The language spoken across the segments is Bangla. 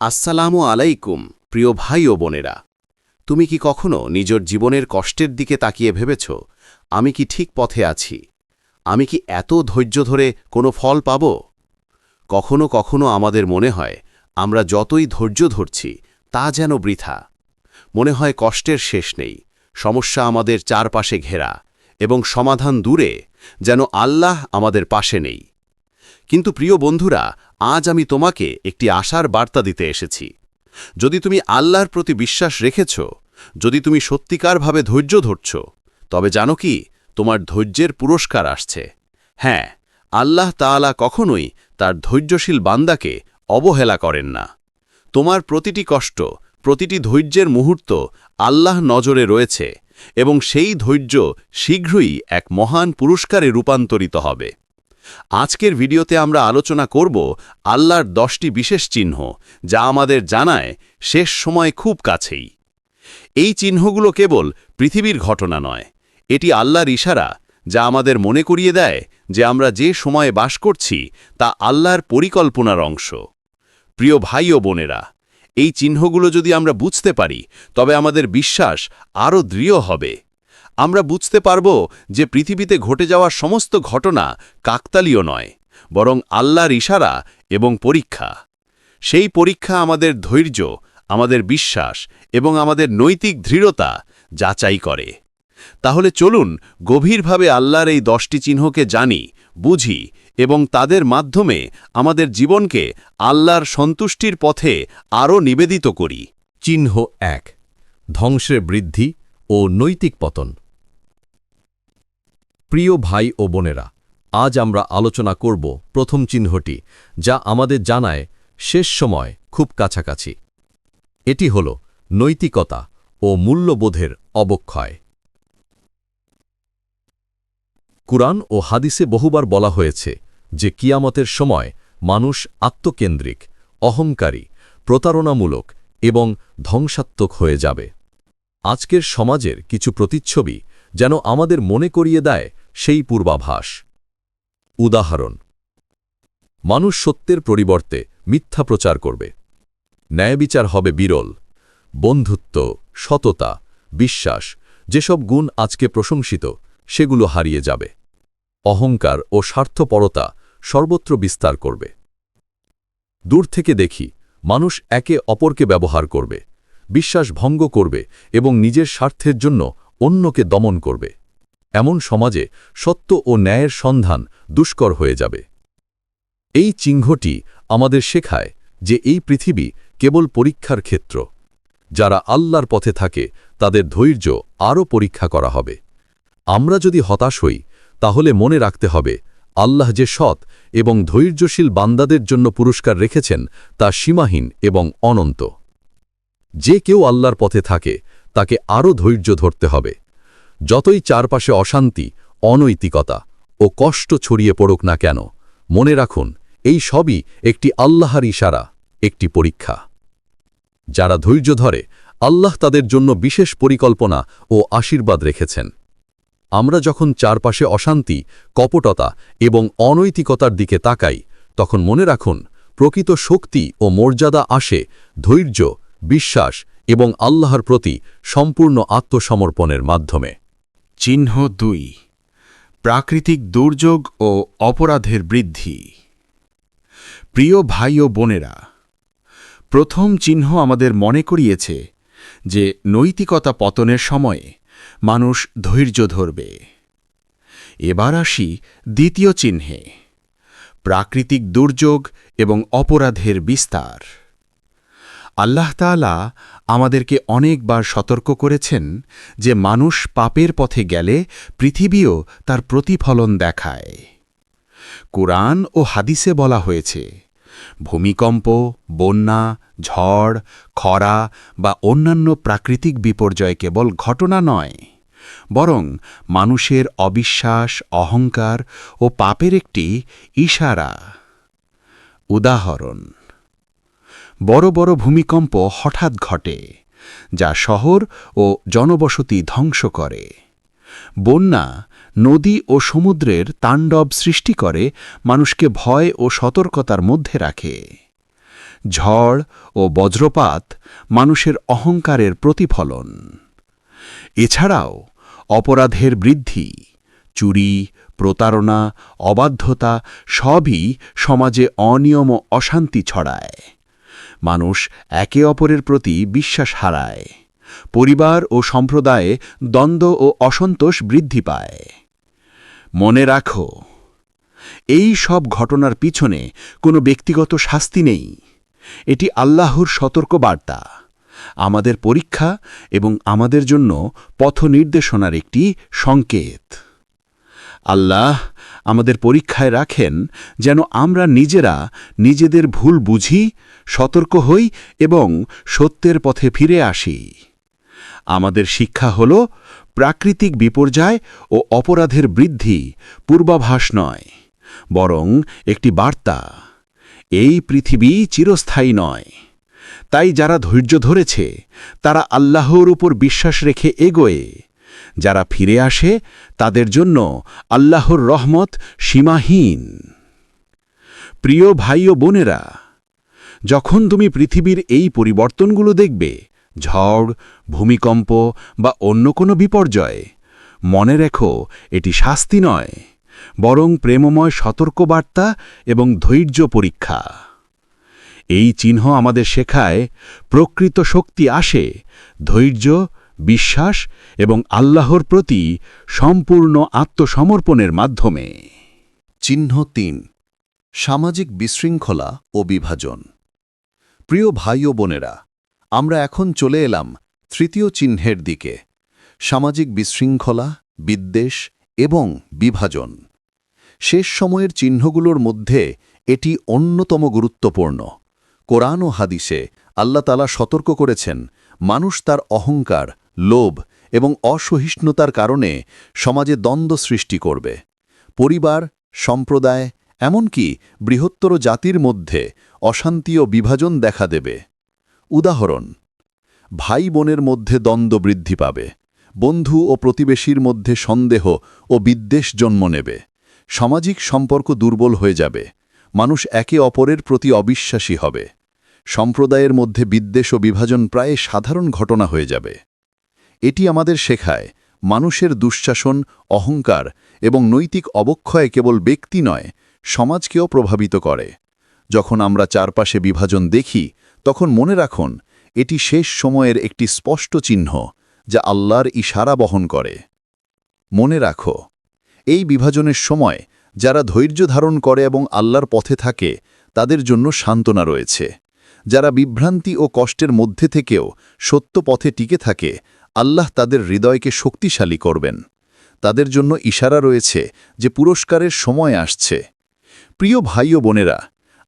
আসসালামু আলাইকুম, প্রিয় ভাই ও বোনেরা। তুমি কি কখনো নিজের জীবনের কষ্টের দিকে তাকিয়ে ভেবেছ? আমি কি ঠিক পথে আছি? আমি কি এত ধৈর্য ধরে কোনো ফল পাব? কখনো কখনো আমাদের মনে হয়, আমরা যতই ধৈর্য ধরছি, তা যেন বৃথা। মনে হয় কষ্টের শেষ নেই, সমস্যা আমাদের চারপাশে ঘেরা, এবং সমাধান দূরে, যেন আল্লাহ আমাদের পাশে নেই। কিন্তু প্রিয় বন্ধুরা, আজ আমি তোমাকে একটি আশার বার্তা দিতে এসেছি। যদি তুমি আল্লাহর প্রতি বিশ্বাস রেখেছ, যদি তুমি সত্যিকারভাবে ধৈর্য ধরছ, তবে জানো কি, তোমার ধৈর্যের পুরস্কার আসছে। হ্যাঁ আল্লাহ তাআলা কখনোই তার ধৈর্যশীল বান্দাকে অবহেলা করেন না। তোমার প্রতিটি কষ্ট, প্রতিটি ধৈর্যের মুহূর্ত আল্লাহ নজরে রয়েছে এবং সেই ধৈর্য শীঘ্রই এক মহান পুরস্কারে রূপান্তরিত হবে। আজকের ভিডিওতে আমরা আলোচনা করব আল্লাহর দশটি বিশেষ চিহ্ন, যা আমাদের জানায় শেষ সময় খুব কাছেই। এই চিহ্নগুলো কেবল পৃথিবীর ঘটনা নয়, এটি আল্লাহর ইশারা, যা আমাদের মনে করিয়ে দেয় যে আমরা যে সময়ে বাস করছি, তা আল্লাহর পরিকল্পনার অংশ। প্রিয় ভাই ও বোনেরা, এই চিহ্নগুলো যদি আমরা বুঝতে পারি, তবে আমাদের বিশ্বাস আরও দৃঢ় হবে। আমরা বুঝতে পারব যে পৃথিবীতে ঘটে যাওয়া সমস্ত ঘটনা কাকতালীয় নয়, বরং আল্লাহর ইশারা এবং পরীক্ষা। সেই পরীক্ষা আমাদের ধৈর্য, আমাদের বিশ্বাস এবং আমাদের নৈতিক দৃঢ়তা যাচাই করে। তাহলে চলুন গভীরভাবে আল্লাহর এই দশটি চিহ্নকে জানি, বুঝি এবং তাদের মাধ্যমে আমাদের জীবনকে আল্লাহর সন্তুষ্টির পথে আরও নিবেদিত করি। চিহ্ন এক, ধ্বংসের বৃদ্ধি ও নৈতিক পতন। প্রিয় ভাই ও বোনেরা, আজ আমরা আলোচনা করব প্রথম চিহ্নটি, যা আমাদের জানায় শেষ সময় খুব কাছাকাছি। এটি হল নৈতিকতা ও মূল্যবোধের অবক্ষয়। কুরআন ও হাদিসে বহুবার বলা হয়েছে যে কিয়ামতের সময় মানুষ আত্মকেন্দ্রিক, অহংকারী, প্রতারণামূলক এবং ধ্বংসাত্মক হয়ে যাবে। আজকের সমাজের কিছু প্রতিচ্ছবি যেন আমাদের মনে করিয়ে দেয় সেই পূর্বাভাস। উদাহরণ, মানুষ সত্যের পরিবর্তে মিথ্যা প্রচার করবে। ন্যায়বিচার হবে বিরল, বন্ধুত্ব, সততা, বিশ্বাস, যেসব গুণ আজকে প্রশংসিত, সেগুলো হারিয়ে যাবে। অহংকার ও স্বার্থপরতা সর্বত্র বিস্তার করবে। দূর থেকে দেখি, মানুষ একে অপরকে ব্যবহার করবে, বিশ্বাস ভঙ্গ করবে এবং নিজের স্বার্থের জন্য অন্যকে দমন করবে। এমন সমাজে সত্য ও ন্যায়ের সন্ধান দুষ্কর হয়ে যাবে। এই চিহ্নটি আমাদের শেখায় যে এই পৃথিবী কেবল পরীক্ষার ক্ষেত্র। যারা আল্লাহর পথে থাকে, তাদের ধৈর্য আরও পরীক্ষা করা হবে। আমরা যদি হতাশ হই, তাহলে মনে রাখতে হবে, আল্লাহ যে সৎ এবং ধৈর্যশীল বান্দাদের জন্য পুরস্কার রেখেছেন, তা সীমাহীন এবং অনন্ত। যে কেউ আল্লাহর পথে থাকে, তাকে আরও ধৈর্য ধরতে হবে। যতই চারপাশে অশান্তি, অনৈতিকতা ও কষ্ট ছড়িয়ে পড়ুক না কেন, মনে রাখুন, এই সবই একটি আল্লাহর ইশারা, একটি পরীক্ষা। যারা ধৈর্য ধরে, আল্লাহ তাদের জন্য বিশেষ পরিকল্পনা ও আশীর্বাদ রেখেছেন। আমরা যখন চারপাশে অশান্তি, কপটতা এবং অনৈতিকতার দিকে তাকাই, তখন মনে রাখুন, প্রকৃত শক্তি ও মর্যাদা আসে ধৈর্য, বিশ্বাস এবং আল্লাহর প্রতি সম্পূর্ণ আত্মসমর্পণের মাধ্যমে। চিহ্ন দুই, প্রাকৃতিক দুর্যোগ ও অপরাধের বৃদ্ধি। প্রিয় ভাই ও বোনেরা, প্রথম চিহ্ন আমাদের মনে করিয়েছে যে নৈতিকতা পতনের সময়ে মানুষ ধৈর্য ধরবে। এবার আসি দ্বিতীয় চিহ্নে, প্রাকৃতিক দুর্যোগ এবং অপরাধের বিস্তার। আল্লাহ তাআলা আমাদেরকে অনেকবার সতর্ক করেছেন যে মানুষ পাপের পথে গেলে পৃথিবীও তার প্রতিফলন দেখায়। কোরআন ও হাদিসে বলা হয়েছে, ভূমিকম্প, বন্যা, ঝড়, খরা বা অন্যান্য প্রাকৃতিক বিপর্যয় কেবল ঘটনা নয়, বরং মানুষের অবিশ্বাস, অহংকার ও পাপের একটি ইশারা। উদাহরণ বড় বড় ভূমিকম্প হঠাৎ ঘটে, যা শহর ও জনবসতি ধ্বংস করে। বন্যা, নদী ও সমুদ্রের তাণ্ডব সৃষ্টি করে, মানুষকে ভয় ও সতর্কতার মধ্যে রাখে। ঝড় ও বজ্রপাত মানুষের অহংকারের প্রতিফলন। এছাড়াও, অপরাধের বৃদ্ধি, চুরি, প্রতারণা, অবাধ্যতা সবই সমাজে অনিয়ম ও অশান্তি ছড়ায়। মানুষ একে অপরের প্রতি বিশ্বাস হারায়। পরিবার ও সম্প্রদায়ে দ্বন্দ্ব ও অসন্তোষ বৃদ্ধি পায়। মনে রাখো, এই সব ঘটনার পিছনে কোনো ব্যক্তিগত শাস্তি নেই। এটি আল্লাহর সতর্কবার্তা আমাদের পরীক্ষা এবং আমাদের জন্য পথ নির্দেশনার একটি সংকেত। আল্লাহ আমাদের পরীক্ষায় রাখেন যেন আমরা নিজেরা নিজেদের ভুল বুঝি সতর্ক হই এবং সত্যের পথে ফিরে আসি। আমাদের শিক্ষা হল, প্রাকৃতিক বিপর্যয় ও অপরাধের বৃদ্ধি পূর্বাভাস নয়, বরং একটি বার্তা। এই পৃথিবী চিরস্থায়ী নয়। তাই যারা ধৈর্য ধরেছে, তারা আল্লাহর উপর বিশ্বাস রেখে এগোয়। যারা ফিরে আসে, তাদের জন্য আল্লাহর রহমত সীমাহীন। প্রিয় ভাই ও বোনেরা যখন তুমি পৃথিবীর এই পরিবর্তনগুলো দেখবে, ঝড়, ভূমিকম্প বা অন্য কোনো বিপর্যয়, মনে রেখো এটি শাস্তি নয়, বরং প্রেমময় সতর্কবার্তা এবং ধৈর্য পরীক্ষা। এই চিহ্ন আমাদের শেখায় প্রকৃত শক্তি আসে, ধৈর্য, বিশ্বাস এবং আল্লাহর প্রতি সম্পূর্ণ আত্মসমর্পণের মাধ্যমে। চিহ্ন তিন, সামাজিক বিশৃঙ্খলা ও বিভাজন। প্রিয় ভাই ও বোনেরা, আমরা এখন চলে এলাম তৃতীয় চিহ্নের দিকে, সামাজিক বিশৃঙ্খলা, বিদ্বেষ এবং বিভাজন। শেষ সময়ের চিহ্নগুলোর মধ্যে এটি অন্যতম গুরুত্বপূর্ণ। কোরআন ও হাদিসে আল্লাহ তালা সতর্ক করেছেন, মানুষ তার অহংকার, লোভ এবং অসহিষ্ণুতার কারণে সমাজে দ্বন্দ্ব সৃষ্টি করবে। পরিবার, সম্প্রদায়, এমনকি বৃহত্তর জাতির মধ্যে অশান্তি ও বিভাজন দেখা দেবে। উদাহরণ, ভাই বোনের মধ্যে দ্বন্দ্ব বৃদ্ধি পাবে। বন্ধু ও প্রতিবেশীর মধ্যে সন্দেহ ও বিদ্বেষ জন্ম নেবে। সামাজিক সম্পর্ক দুর্বল হয়ে যাবে। মানুষ একে অপরের প্রতি অবিশ্বাসী হবে। সম্প্রদায়ের মধ্যে বিদ্বেষ ও বিভাজন প্রায় সাধারণ ঘটনা হয়ে যাবে। এটি আমাদের শেখায়, মানুষের দুঃশাসন, অহংকার এবং নৈতিক অবক্ষয় কেবল ব্যক্তি নয়, সমাজকেও প্রভাবিত করে। যখন আমরা চারপাশে বিভাজন দেখি, তখন মনে রাখুন, এটি শেষ সময়ের একটি স্পষ্ট চিহ্ন যা আল্লাহর ইশারা বহন করে। মনে রাখো, এই বিভাজনের সময় যারা ধৈর্য ধারণ করে এবং আল্লাহর পথে থাকে, তাদের জন্য সান্ত্বনা রয়েছে। যারা বিভ্রান্তি ও কষ্টের মধ্যে থেকেও সত্য পথে টিকে থাকে, আল্লাহ তাদের হৃদয়কে শক্তিশালী করবেন। তাদের জন্য ইশারা রয়েছে যে পুরস্কারের সময় আসছে। প্রিয় ভাই ও বোনেরা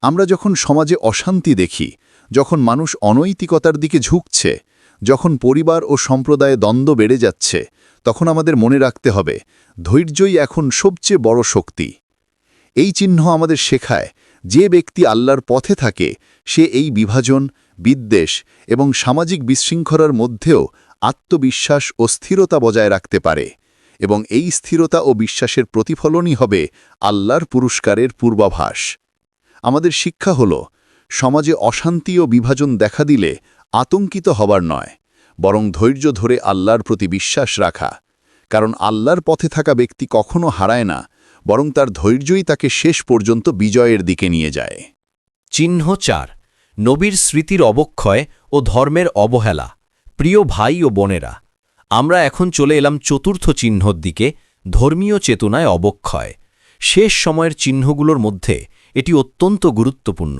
আমরা যখন সমাজে অশান্তি দেখি, যখন মানুষ অনৈতিকতার দিকে ঝুঁকছে, যখন পরিবার ও সম্প্রদায়ে দ্বন্দ্ব বেড়ে যাচ্ছে, তখন আমাদের মনে রাখতে হবে, ধৈর্যই এখন সবচেয়ে বড় শক্তি। এই চিহ্ন আমাদের শেখায়, যে ব্যক্তি আল্লাহর পথে থাকে, সে এই বিভাজন, বিদ্বেষ এবং সামাজিক বিশৃঙ্খলার মধ্যেও আত্মবিশ্বাস ও স্থিরতা বজায় রাখতে পারে এবং এই স্থিরতা ও বিশ্বাসের প্রতিফলনই হবে আল্লাহর পুরস্কারের পূর্বাভাস। আমাদের শিক্ষা হল, সমাজে অশান্তি ও বিভাজন দেখা দিলে আতঙ্কিত হবার নয়, বরং ধৈর্য ধরে আল্লাহর প্রতি বিশ্বাস রাখা। কারণ আল্লাহর পথে থাকা ব্যক্তি কখনো হারায় না, বরং তার ধৈর্যই তাকে শেষ পর্যন্ত বিজয়ের দিকে নিয়ে যায়। চিহ্ন চার, নবীর স্মৃতির অবক্ষয় ও ধর্মের অবহেলা, প্রিয় ভাই ও বোনেরা, আমরা এখন চলে এলাম চতুর্থ চিহ্নর দিকে, ধর্মীয় চেতনায় অবক্ষয়। শেষ সময়ের চিহ্নগুলোর মধ্যে এটি অত্যন্ত গুরুত্বপূর্ণ।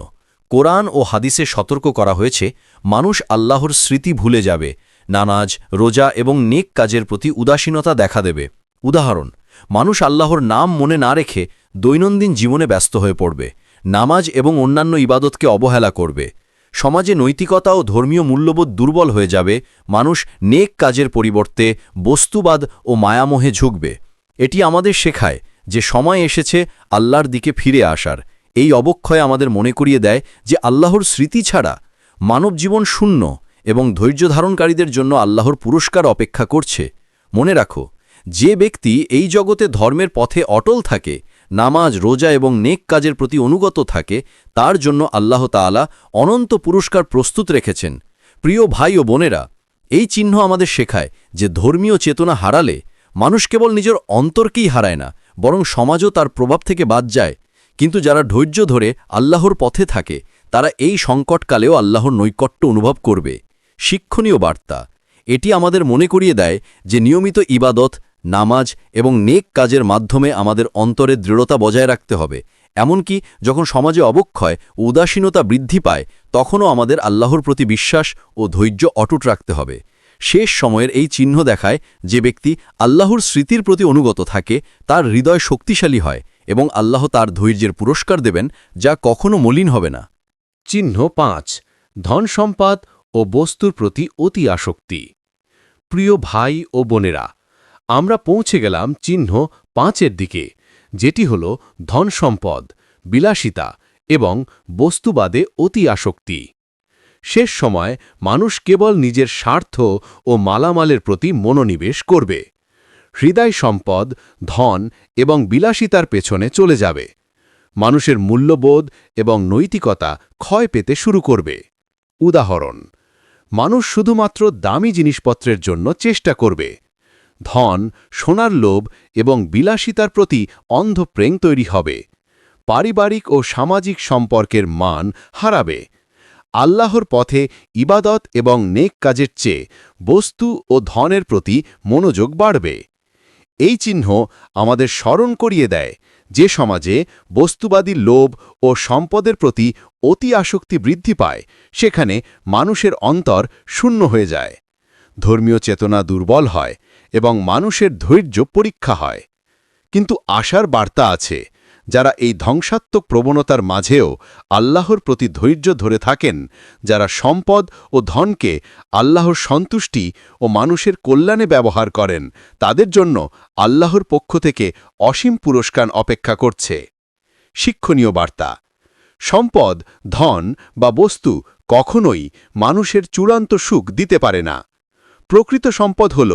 কোরআন ও হাদিসে সতর্ক করা হয়েছে, মানুষ আল্লাহর স্মৃতি ভুলে যাবে, নানাজ, রোজা এবং নেক কাজের প্রতি উদাসীনতা দেখা দেবে। উদাহরণ, মানুষ আল্লাহর নাম মনে না রেখে দৈনন্দিন জীবনে ব্যস্ত হয়ে পড়বে, নামাজ এবং অন্যান্য ইবাদতকে অবহেলা করবে। সমাজে নৈতিকতা ও ধর্মীয় মূল্যবোধ দুর্বল হয়ে যাবে, মানুষ নেক কাজের পরিবর্তে বস্তুবাদ ও মায়ামোহে ঝুঁকবে। এটি আমাদের শেখায় যে সময় এসেছে আল্লাহর দিকে ফিরে আসার। এই অবক্ষয় আমাদের মনে করিয়ে দেয় যে আল্লাহর স্মৃতি ছাড়া মানব জীবন শূন্য এবং ধৈর্য ধারণকারীদের জন্য আল্লাহর পুরস্কার অপেক্ষা করছে। মনে রাখো, যে ব্যক্তি এই জগতে ধর্মের পথে অটল থাকে, নামাজ, রোজা এবং নেক কাজের প্রতি অনুগত থাকে, তার জন্য আল্লাহ তাআলা অনন্ত পুরস্কার প্রস্তুত রেখেছেন। প্রিয় ভাই ও বোনেরা, এই চিহ্ন আমাদের শেখায় যে ধর্মীয় চেতনা হারালে মানুষ কেবল নিজের অন্তরকেই হারায় না, বরং সমাজও তার প্রভাব থেকে বাদ যায়। কিন্তু যারা ধৈর্য ধরে আল্লাহর পথে থাকে, তারা এই সংকটকালেও আল্লাহর নৈকট্য অনুভব করবে। শিক্ষণীয় বার্তা, এটি আমাদের মনে করিয়ে দেয় যে নিয়মিত ইবাদত, নামাজ এবং নেক কাজের মাধ্যমে আমাদের অন্তরে দৃঢ়তা বজায় রাখতে হবে। এমনকি যখন সমাজে অবক্ষয় ও উদাসীনতা বৃদ্ধি পায়, তখনও আমাদের আল্লাহর প্রতি বিশ্বাস ও ধৈর্য অটুট রাখতে হবে। শেষ সময়ের এই চিহ্ন দেখায় যে ব্যক্তি আল্লাহর স্মৃতির প্রতি অনুগত থাকে, তার হৃদয় শক্তিশালী হয় এবং আল্লাহ তার ধৈর্যের পুরস্কার দেবেন, যা কখনো মলিন হবে না। চিহ্ন পাঁচ, ধন সম্পদ ও বস্তুর প্রতি অতি আসক্তি। প্রিয় ভাই ও বোনেরা, আমরা পৌঁছে গেলাম চিহ্ন পাঁচের দিকে, যেটি হল ধন সম্পদ, বিলাসিতা এবং বস্তুবাদে অতি আসক্তি। শেষ সময় মানুষ কেবল নিজের স্বার্থ ও মালামালের প্রতি মনোনিবেশ করবে। হৃদয় সম্পদ, ধন এবং বিলাসিতার পেছনে চলে যাবে। মানুষের মূল্যবোধ এবং নৈতিকতা ক্ষয় পেতে শুরু করবে। উদাহরণ, মানুষ শুধুমাত্র দামি জিনিসপত্রের জন্য চেষ্টা করবে। ধন, সোনার লোভ এবং বিলাসিতার প্রতি অন্ধ প্রেম তৈরি হবে। পারিবারিক ও সামাজিক সম্পর্কের মান হারাবে। আল্লাহর পথে ইবাদত এবং নেক কাজের চেয়ে বস্তু ও ধনের প্রতি মনোযোগ বাড়বে। এই চিহ্ন আমাদের স্মরণ করিয়ে দেয়, যে সমাজে বস্তুবাদী লোভ ও সম্পদের প্রতি অতি আসক্তি বৃদ্ধি পায়, সেখানে মানুষের অন্তর শূন্য হয়ে যায়। ধর্মীয় চেতনা দুর্বল হয় এবং মানুষের ধৈর্য পরীক্ষা হয়। কিন্তু আশার বার্তা আছে যারা এই ধ্বংসাত্মক প্রবণতার মাঝেও আল্লাহর প্রতি ধৈর্য ধরে থাকেন, যারা সম্পদ ও ধনকে আল্লাহর সন্তুষ্টি ও মানুষের কল্যাণে ব্যবহার করেন, তাদের জন্য আল্লাহর পক্ষ থেকে অসীম পুরস্কার অপেক্ষা করছে। শিক্ষণীয় বার্তা, সম্পদ, ধন বা বস্তু কখনোই মানুষের চূড়ান্ত সুখ দিতে পারে না। প্রকৃত সম্পদ হল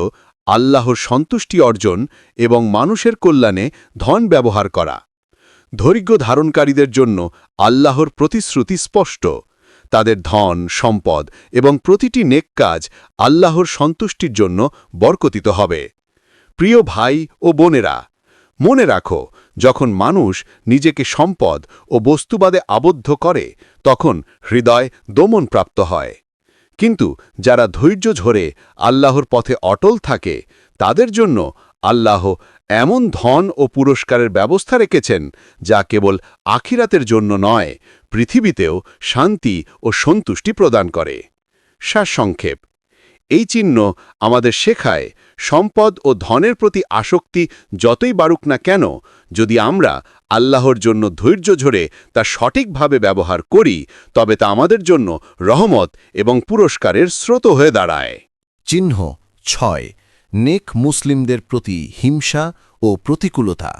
আল্লাহর সন্তুষ্টি অর্জন এবং মানুষের কল্যাণে ধন ব্যবহার করা। ধৈর্য ধারণকারীদের জন্য আল্লাহর প্রতিশ্রুতি স্পষ্ট। তাদের ধন, সম্পদ এবং প্রতিটি নেক কাজ আল্লাহর সন্তুষ্টির জন্য বরকতিত হবে। প্রিয় ভাই ও বোনেরা, মনে রাখো, যখন মানুষ নিজেকে সম্পদ ও বস্তুবাদে আবদ্ধ করে, তখন হৃদয় দমন প্রাপ্ত হয়। কিন্তু যারা ধৈর্য ঝরে আল্লাহর পথে অটল থাকে, তাদের জন্য আল্লাহ এমন ধন ও পুরস্কারের ব্যবস্থা রেখেছেন যা কেবল আখিরাতের জন্য নয়, পৃথিবীতেও শান্তি ও সন্তুষ্টি প্রদান করে। সারসংক্ষেপ, এই চিহ্ন আমাদের শেখায় সম্পদ ও ধনের প্রতি আসক্তি যতই বাড়ুক না কেন, যদি আমরা আল্লাহর জন্য ধৈর্য ঝরে তা সঠিকভাবে ব্যবহার করি, তবে তা আমাদের জন্য রহমত এবং পুরস্কারের স্রোত হয়ে দাঁড়ায়। চিহ্ন ছয় নেক মুসলিমদের প্রতি হিংসা ও প্রতিকূলতা।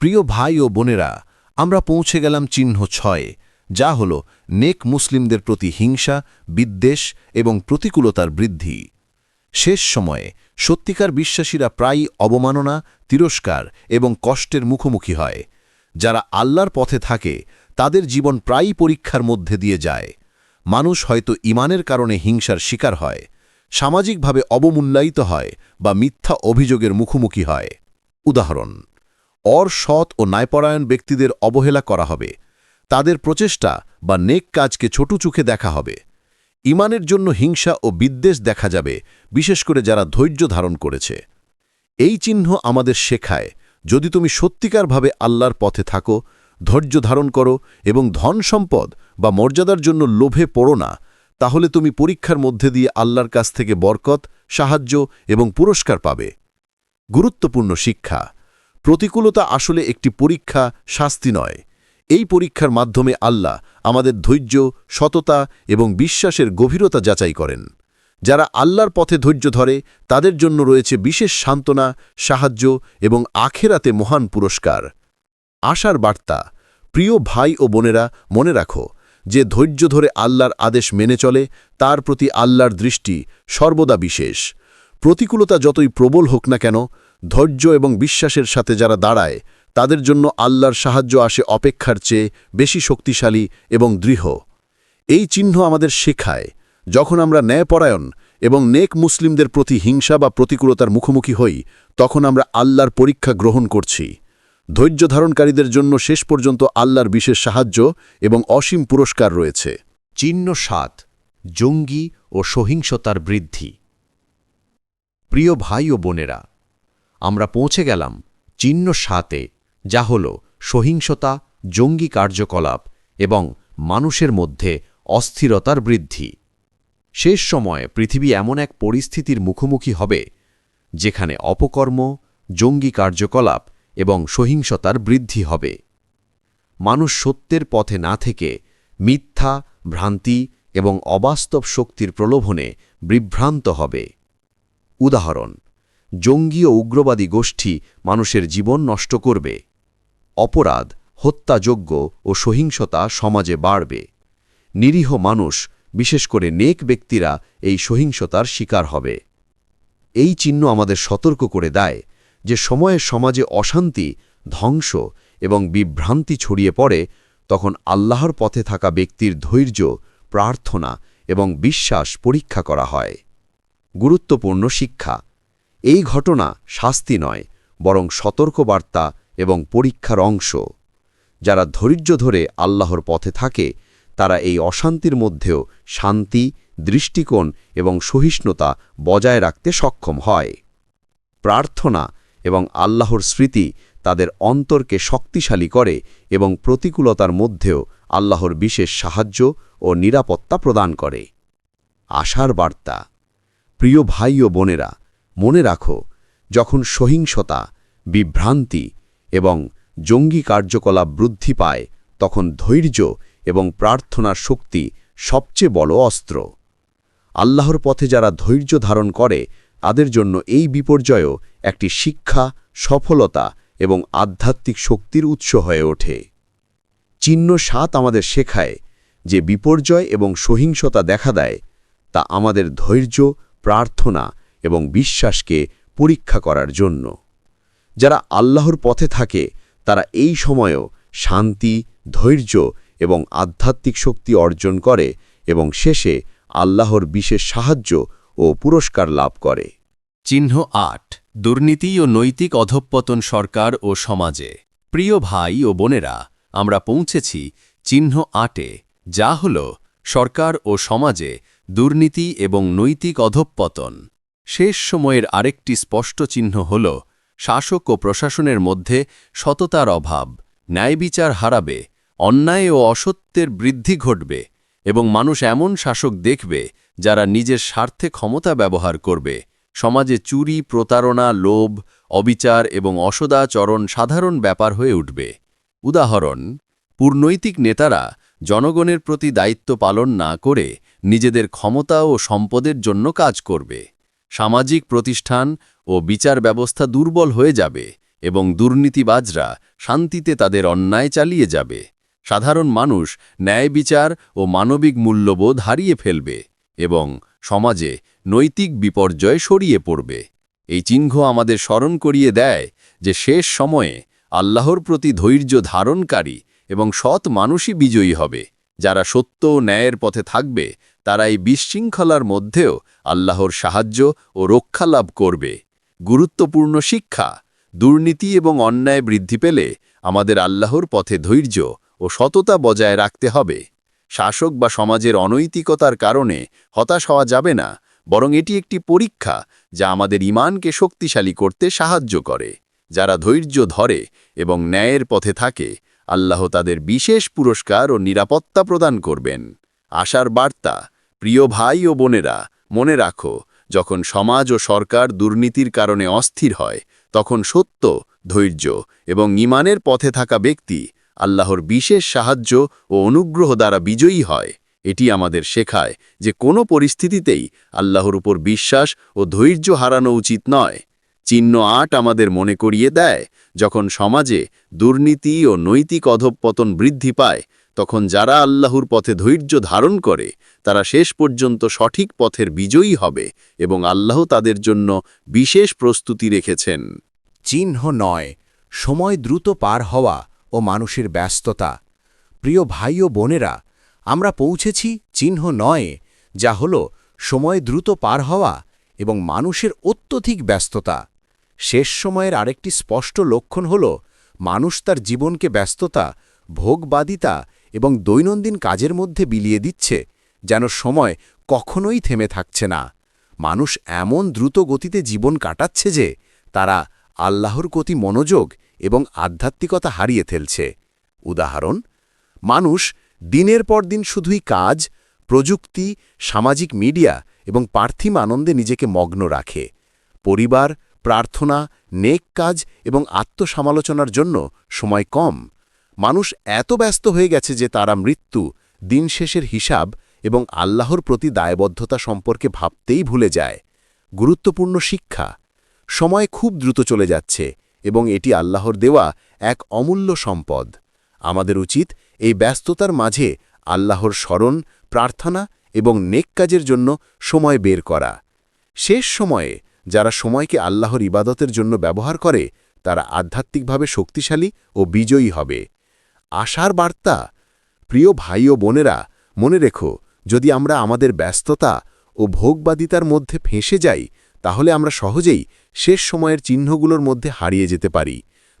প্রিয় ভাই ও বোনেরা, আমরা পৌঁছে গেলাম চিহ্ন ছয়ে, যা হল নেক মুসলিমদের প্রতি হিংসা, বিদ্বেষ এবং প্রতিকূলতার বৃদ্ধি। শেষ সময়ে সত্যিকার বিশ্বাসীরা প্রায়ই অবমাননা, তিরস্কার এবং কষ্টের মুখোমুখি হয়। যারা আল্লাহর পথে থাকে, তাদের জীবন প্রায়ই পরীক্ষার মধ্যে দিয়ে যায়। মানুষ হয়তো ইমানের কারণে হিংসার শিকার হয় সামাজিকভাবে অবমূল্যায়িত হয় বা মিথ্যা অভিযোগের মুখোমুখি হয়। উদাহরণ, অর সৎ ও ন্যায়পরায়ণ ব্যক্তিদের অবহেলা করা হবে। তাদের প্রচেষ্টা বা নেক কাজকে ছোট চোখে দেখা হবে। ইমানের জন্য হিংসা ও বিদ্বেষ দেখা যাবে, বিশেষ করে যারা ধৈর্য ধারণ করেছে। এই চিহ্ন আমাদের শেখায়, যদি তুমি সত্যিকারভাবে আল্লাহর পথে থাকো, ধৈর্য ধারণ করো এবং ধন সম্পদ বা মর্যাদার জন্য লোভে পড়ো না তাহলে তুমি পরীক্ষার মধ্যে দিয়ে আল্লাহর কাছ থেকে বরকত, সাহায্য এবং পুরস্কার পাবে। গুরুত্বপূর্ণ শিক্ষা। প্রতিকূলতা আসলে একটি পরীক্ষা, শাস্তি নয়। এই পরীক্ষার মাধ্যমে আল্লাহ আমাদের ধৈর্য, সততা এবং বিশ্বাসের গভীরতা যাচাই করেন। যারা আল্লাহর পথে ধৈর্য ধরে, তাদের জন্য রয়েছে বিশেষ সান্ত্বনা, সাহায্য এবং আখেরাতে মহান পুরস্কার। আশার বার্তা। প্রিয় ভাই ও বোনেরা, মনে রাখো যে ধৈর্য ধরে আল্লাহর আদেশ মেনে চলে, তার প্রতি আল্লাহর দৃষ্টি সর্বদা বিশেষ। প্রতিকূলতা যতই প্রবল হোক না কেন, ধৈর্য এবং বিশ্বাসের সাথে যারা দাঁড়ায়, তাদের জন্য আল্লাহর সাহায্য আসে অপেক্ষার চেয়ে বেশি শক্তিশালী এবং দৃঢ়। এই চিহ্ন আমাদের শেখায়, যখন আমরা ন্যায়পরায়ণ এবং নেক মুসলিমদের প্রতি হিংসা বা প্রতিকূলতার মুখোমুখি হই, তখন আমরা আল্লাহর পরীক্ষা গ্রহণ করছি। ধৈর্য ধারণকারীদের জন্য শেষ পর্যন্ত আল্লাহর বিশেষ সাহায্য এবং অসীম পুরস্কার রয়েছে। চিহ্ন সাত, জঙ্গি ও সহিংসতার বৃদ্ধি। প্রিয় ভাই ও বোনেরা, আমরা পৌঁছে গেলাম চিহ্ন সাতে, যা হল সহিংসতা, জঙ্গি কার্যকলাপ এবং মানুষের মধ্যে অস্থিরতার বৃদ্ধি। শেষ সময়ে পৃথিবী এমন এক পরিস্থিতির মুখোমুখি হবে, যেখানে অপকর্ম, জঙ্গি কার্যকলাপ এবং সহিংসতার বৃদ্ধি হবে। মানুষ সত্যের পথে না থেকে মিথ্যা, ভ্রান্তি এবং অবাস্তব শক্তির প্রলোভনে বিভ্রান্ত হবে। উদাহরণ, জঙ্গি ও উগ্রবাদী গোষ্ঠী মানুষের জীবন নষ্ট করবে। অপরাধ হত্যাযোগ্য ও সহিংসতা সমাজে বাড়বে। নিরীহ মানুষ, বিশেষ করে নেক ব্যক্তিরা, এই সহিংসতার শিকার হবে। এই চিহ্ন আমাদের সতর্ক করে দেয় যে সময়ে সমাজে অশান্তি, ধ্বংস এবং বিভ্রান্তি ছড়িয়ে পড়ে, তখন আল্লাহর পথে থাকা ব্যক্তির ধৈর্য, প্রার্থনা এবং বিশ্বাস পরীক্ষা করা হয়। গুরুত্বপূর্ণ শিক্ষা। এই ঘটনা শাস্তি নয়, বরং সতর্কবার্তা এবং পরীক্ষার অংশ। যারা ধৈর্য ধরে আল্লাহর পথে থাকে, তারা এই অশান্তির মধ্যেও শান্তি, দৃষ্টিকোণ এবং সহিষ্ণুতা বজায় রাখতে সক্ষম হয়। প্রার্থনা এবং আল্লাহর স্মৃতি তাদের অন্তরকে শক্তিশালী করে এবং প্রতিকূলতার মধ্যেও আল্লাহর বিশেষ সাহায্য ও নিরাপত্তা প্রদান করে। আশার বার্তা। প্রিয় ভাই ও বোনেরা, মনে রাখো, যখন সহিংসতা, বিভ্রান্তি এবং জঙ্গি কার্যকলাপ বৃদ্ধি পায়, তখন ধৈর্য এবং প্রার্থনার শক্তি সবচেয়ে বড় অস্ত্র। আল্লাহর পথে যারা ধৈর্য ধারণ করে তাদের জন্য এই বিপর্যয়ও একটি শিক্ষা, সফলতা এবং আধ্যাত্মিক শক্তির উৎস হয়ে ওঠে। চিহ্ন সাত আমাদের শেখায় যে বিপর্যয় এবং সহিংসতা দেখা দেয়, তা আমাদের ধৈর্য, প্রার্থনা এবং বিশ্বাসকে পরীক্ষা করার জন্য। যারা আল্লাহর পথে থাকে, তারা এই সময়েও শান্তি, ধৈর্য এবং আধ্যাত্মিক শক্তি অর্জন করে এবং শেষে আল্লাহর বিশেষ সাহায্য ও পুরস্কার লাভ করে। চিহ্ন আট, দুর্নীতি ও নৈতিক অধঃপতন সরকার ও সমাজে। প্রিয় ভাই ও বোনেরা, আমরা পৌঁছেছি চিহ্ন আটে, যা হল সরকার ও সমাজে দুর্নীতি এবং নৈতিক অধঃপতন। শেষ সময়ের আরেকটি স্পষ্ট চিহ্ন হল শাসক ও প্রশাসনের মধ্যে সততার অভাব, ন্যায়বিচার হারাবে, অন্যায় ও অসত্যের বৃদ্ধি ঘটবে এবং মানুষ এমন শাসক দেখবে যারা নিজের স্বার্থে ক্ষমতা ব্যবহার করবে। সমাজে চুরি, প্রতারণা, লোভ, অবিচার এবং অসদাচরণ সাধারণ ব্যাপার হয়ে উঠবে। উদাহরণ, পূর্ণৈতিক নেতারা জনগণের প্রতি দায়িত্ব পালন না করে নিজেদের ক্ষমতা ও সম্পদের জন্য কাজ করবে। সামাজিক প্রতিষ্ঠান ও বিচার ব্যবস্থা দুর্বল হয়ে যাবে এবং দুর্নীতিবাজরা শান্তিতে তাদের অন্যায় চালিয়ে যাবে। সাধারণ মানুষ ন্যায় বিচার ও মানবিক মূল্যবোধ হারিয়ে ফেলবে এবং সমাজে নৈতিক বিপর্যয় সরিয়ে পড়বে। এই চিহ্ন আমাদের স্মরণ করিয়ে দেয় যে শেষ সময়ে আল্লাহর প্রতি ধৈর্য ধারণকারী এবং সৎ মানুষই বিজয়ী হবে। যারা সত্য ও ন্যায়ের পথে থাকবে, তারা এই বিশৃঙ্খলার মধ্যেও আল্লাহর সাহায্য ও রক্ষা লাভ করবে। গুরুত্বপূর্ণ শিক্ষা, দুর্নীতি এবং অন্যায় বৃদ্ধি পেলে আমাদের আল্লাহর পথে ধৈর্য ও সততা বজায় রাখতে হবে। শাসক বা সমাজের অনৈতিকতার কারণে হতাশ হওয়া যাবে না, বরং এটি একটি পরীক্ষা যা আমাদের ইমানকে শক্তিশালী করতে সাহায্য করে। যারা ধৈর্য ধরে এবং ন্যায়ের পথে থাকে, আল্লাহ তাদের বিশেষ পুরস্কার ও নিরাপত্তা প্রদান করবেন। আশার বার্তা, প্রিয় ভাই ও বোনেরা, মনে রাখো, যখন সমাজ ও সরকার দুর্নীতির কারণে অস্থির হয়, তখন সত্য, ধৈর্য এবং ইমানের পথে থাকা ব্যক্তি আল্লাহর বিশেষ সাহায্য ও অনুগ্রহ দ্বারা বিজয়ী হয়। এটি আমাদের শেখায় যে কোনো পরিস্থিতিতেই আল্লাহর উপর বিশ্বাস ও ধৈর্য হারানো উচিত নয়। চিহ্ন আট আমাদের মনে করিয়ে দেয়, যখন সমাজে দুর্নীতি ও নৈতিক অধঃপতন বৃদ্ধি পায়, তখন যারা আল্লাহর পথে ধৈর্য ধারণ করে, তারা শেষ পর্যন্ত সঠিক পথের বিজয়ী হবে এবং আল্লাহ তাদের জন্য বিশেষ প্রস্তুতি রেখেছেন। চিহ্ন নয়, সময় দ্রুত পার হওয়া ও মানুষের ব্যস্ততা। প্রিয় ভাই ও বোনেরা, আমরা পৌঁছেছি চিহ্ন নয়, যা হল সময় দ্রুত পার হওয়া এবং মানুষের অত্যধিক ব্যস্ততা। শেষ সময়ের আরেকটি স্পষ্ট লক্ষণ হল মানুষ তার জীবনকে ব্যস্ততা, ভোগবাদিতা এবং দৈনন্দিন কাজের মধ্যে বিলিয়ে দিচ্ছে, যেন সময় কখনোই থেমে থাকছে না। মানুষ এমন দ্রুত গতিতে জীবন কাটাচ্ছে যে, তারা আল্লাহর প্রতি মনোযোগ এবং আধ্যাত্মিকতা হারিয়ে ফেলছে। উদাহরণ, মানুষ দিনের পর দিন শুধুই কাজ, প্রযুক্তি, সামাজিক মিডিয়া এবং পার্থিব আনন্দে নিজেকে মগ্ন রাখে। পরিবার, প্রার্থনা, নেক কাজ এবং আত্মসমালোচনার জন্য সময় কম। মানুষ এত ব্যস্ত হয়ে গেছে যে তারা মৃত্যু, দিন শেষের হিসাব এবং আল্লাহর প্রতি দায়বদ্ধতা সম্পর্কে ভাবতেই ভুলে যায়। গুরুত্বপূর্ণ শিক্ষা, সময় খুব দ্রুত চলে যাচ্ছে। এবং এটি আল্লাহর দেওয়া এক অমূল্য সম্পদ। আমাদের উচিত এই ব্যস্ততার মাঝে আল্লাহর স্মরণ, প্রার্থনা এবং নেক কাজের জন্য সময় বের করা। শেষ সময়ে যারা সময়কে আল্লাহর ইবাদতের জন্য ব্যবহার করে, তারা আধ্যাত্মিকভাবে শক্তিশালী ও বিজয়ী হবে। আশার বার্তা, প্রিয় ভাই ও বোনেরা, মনে রেখো, যদি আমরা আমাদের ব্যস্ততা ও ভোগবাদিতার মধ্যে ফেঁসে যাই, তাহলে আমরা সহজেই শেষ সময়ের চিহ্নগুলোর মধ্যে হারিয়ে যেতে পারি।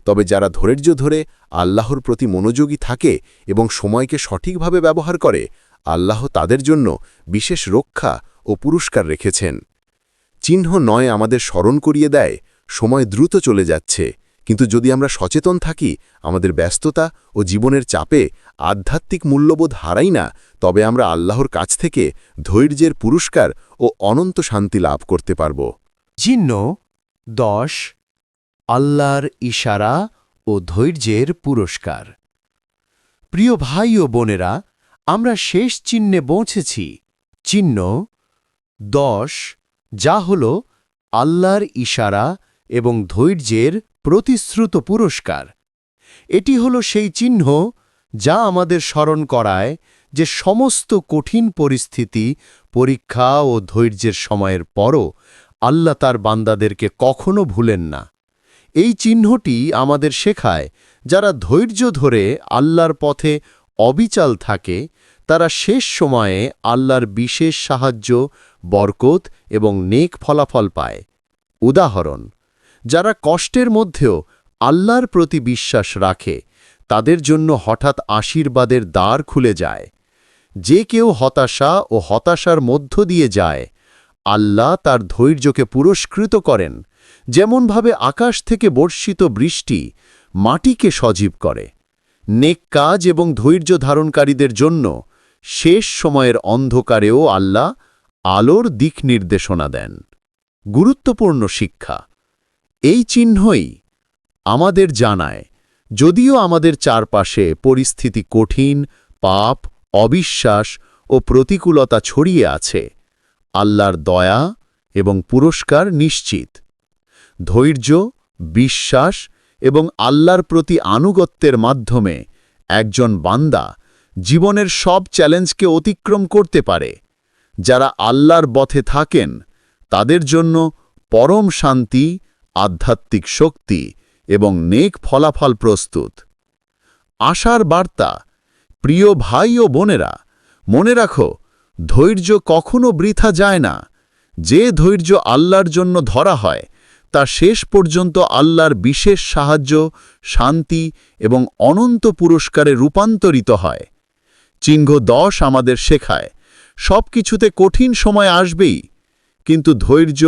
তবে যারা ধৈর্য ধরে আল্লাহর প্রতি মনোযোগী থাকে এবং সময়কে সঠিকভাবে ব্যবহার করে, আল্লাহ তাদের জন্য বিশেষ রক্ষা ও পুরস্কার রেখেছেন। চিহ্ন নয় আমাদের স্মরণ করিয়ে দেয়, সময় দ্রুত চলে যাচ্ছে। কিন্তু যদি আমরা সচেতন থাকি, আমাদের ব্যস্ততা ও জীবনের চাপে আধ্যাত্মিক মূল্যবোধ হারাই না, তবে আমরা আল্লাহর কাছ থেকে ধৈর্যের পুরস্কার ও অনন্ত শান্তি লাভ করতে পারব। চিহ্ন দশ, আল্লাহর ইশারা ও ধৈর্যের পুরস্কার। প্রিয় ভাই ও বোনেরা, আমরা শেষ চিহ্নে পৌঁছেছি। চিহ্ন দশ, যা হল আল্লাহর ইশারা এবং ধৈর্যের প্রতিশ্রুত পুরস্কার। এটি হল সেই চিহ্ন যা আমাদের স্মরণ করায় যে সমস্ত কঠিন পরিস্থিতি পরীক্ষা ও ধৈর্যের সময়ের পরও আল্লাহ তার বান্দাদেরকে কখনো ভুলেন না। এই চিহ্নটি আমাদের শেখায়, যারা ধৈর্য ধরে আল্লাহর পথে অবিচাল থাকে, তারা শেষ সময়ে আল্লাহর বিশেষ সাহায্য, বরকত এবং নেক ফলাফল পায়। উদাহরণ, যারা কষ্টের মধ্যেও আল্লাহর প্রতি বিশ্বাস রাখে, তাদের জন্য হঠাৎ আশীর্বাদের দ্বার খুলে যায়। যে কেউ হতাশা ও হতাশার মধ্য দিয়ে যায় আল্লাহ তার ধৈর্যকে পুরস্কৃত করেন, যেমনভাবে আকাশ থেকে বর্ষিত বৃষ্টি মাটিকে সজীব করে। নেক কাজ এবং ধৈর্য ধারণকারীদের জন্য শেষ সময়ের অন্ধকারেও আল্লাহ আলোর দিক নির্দেশনা দেন। গুরুত্বপূর্ণ শিক্ষা, এই চিহ্নই আমাদের জানায়, যদিও আমাদের চারপাশে পরিস্থিতি কঠিন, পাপ, অবিশ্বাস ও প্রতিকূলতা ছড়িয়ে আছে। আল্লাহর দয়া এবং পুরস্কার নিশ্চিত। ধৈর্য, বিশ্বাস এবং আল্লাহর প্রতি আনুগত্যের মাধ্যমে একজন বান্দা জীবনের সব চ্যালেঞ্জকে অতিক্রম করতে পারে। যারা আল্লাহর পথে থাকেন, তাদের জন্য পরম শান্তি, আধ্যাত্মিক শক্তি এবং নেক ফলাফল প্রস্তুত। আশার বার্তা, প্রিয় ভাই ও বোনেরা, মনে রাখো ধৈর্য কখনো বৃথা যায় না। যে ধৈর্য আল্লাহর জন্য ধরা হয়, তা শেষ পর্যন্ত আল্লাহর বিশেষ সাহায্য, শান্তি এবং অনন্ত পুরস্কারে রূপান্তরিত হয়। চিহ্ন দশ আমাদের শেখায় সব কিছুতে কঠিন সময় আসবেই, কিন্তু ধৈর্য,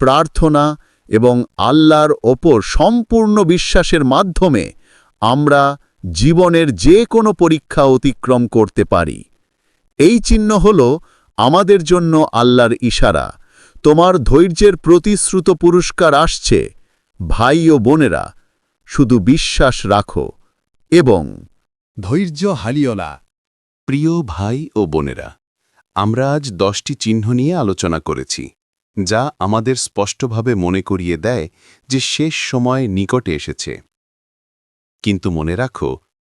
প্রার্থনা এবং আল্লাহর ওপর সম্পূর্ণ বিশ্বাসের মাধ্যমে আমরা জীবনের যে কোনো পরীক্ষা অতিক্রম করতে পারি। এই চিহ্ন হল আমাদের জন্য আল্লাহর ইশারা। তোমার ধৈর্যের প্রতিশ্রুত পুরস্কার আসছে, ভাই ও বোনেরা, শুধু বিশ্বাস রাখো এবং ধৈর্য হালিওলা। প্রিয় ভাই ও বোনেরা, আমরা আজ দশটি চিহ্ন নিয়ে আলোচনা করেছি, যা আমাদের স্পষ্টভাবে মনে করিয়ে দেয় যে শেষ সময় নিকটে এসেছে। কিন্তু মনে রাখো,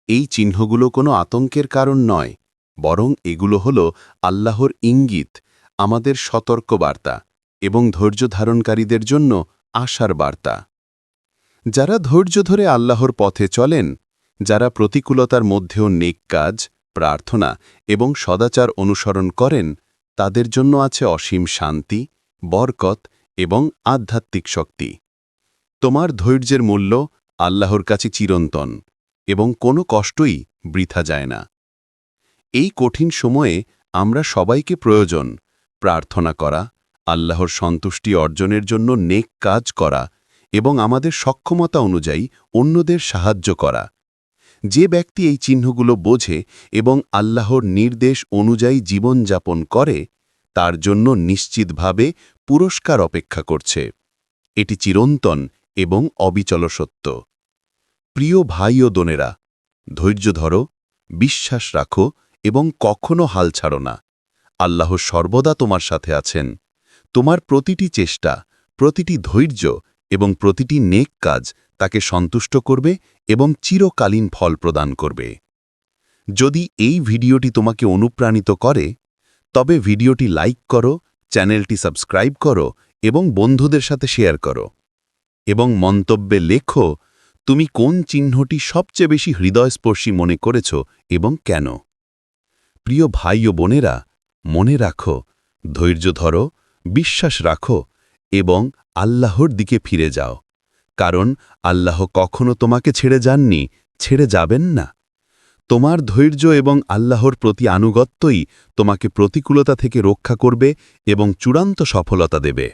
এই চিহ্নগুলো কোনো আতঙ্কের কারণ নয়। বরং এগুলো হল আল্লাহর ইঙ্গিত, আমাদের সতর্ক বার্তা এবং ধৈর্য ধারণকারীদের জন্য আশার বার্তা। যারা ধৈর্য ধরে আল্লাহর পথে চলেন, যারা প্রতিকূলতার মধ্যেও নেক কাজ, প্রার্থনা এবং সদাচার অনুসরণ করেন, তাদের জন্য আছে অসীম শান্তি, বরকত এবং আধ্যাত্মিক শক্তি। তোমার ধৈর্যের মূল্য আল্লাহর কাছে চিরন্তন এবং কোনো কষ্টই বৃথা যায় না। এই কঠিন সময়ে আমরা সবাইকে প্রয়োজন, প্রার্থনা করা, আল্লাহর সন্তুষ্টি অর্জনের জন্য নেক কাজ করা এবং আমাদের সক্ষমতা অনুযায়ী অন্যদের সাহায্য করা। যে ব্যক্তি এই চিহ্নগুলো বোঝে এবং আল্লাহর নির্দেশ অনুযায়ী জীবনযাপন করে, তার জন্য নিশ্চিতভাবে পুরস্কার অপেক্ষা করছে। এটি চিরন্তন এবং অবিচল সত্য। প্রিয় ভাই ও দোনেরা ধৈর্য ধরো, বিশ্বাস রাখো এবং কখনো হাল ছাড়ো না। আল্লাহ সর্বদা তোমার সাথে আছেন। তোমার প্রতিটি চেষ্টা, প্রতিটি ধৈর্য এবং প্রতিটি নেক কাজ তাকে সন্তুষ্ট করবে এবং চিরকালীন ফল প্রদান করবে। যদি এই ভিডিওটি তোমাকে অনুপ্রাণিত করে, তবে ভিডিওটি লাইক করো, চ্যানেলটি সাবস্ক্রাইব করো এবং বন্ধুদের সাথে শেয়ার করো। এবং মন্তব্যে লেখো, তুমি কোন চিহ্নটি সবচেয়ে বেশি হৃদয়স্পর্শী মনে করেছ এবং কেন? প্রিয় ভাই ও বোনেরা, মনে রাখো, ধৈর্য ধরো, বিশ্বাস রাখো এবং আল্লাহর দিকে ফিরে যাও। কারণ আল্লাহ কখনো তোমাকে ছেড়ে যাননি, ছেড়ে যাবেন না। তোমার ধৈর্য এবং আল্লাহর প্রতি আনুগত্যই তোমাকে প্রতিকূলতা থেকে রক্ষা করবে এবং চূড়ান্ত সফলতা দেবে।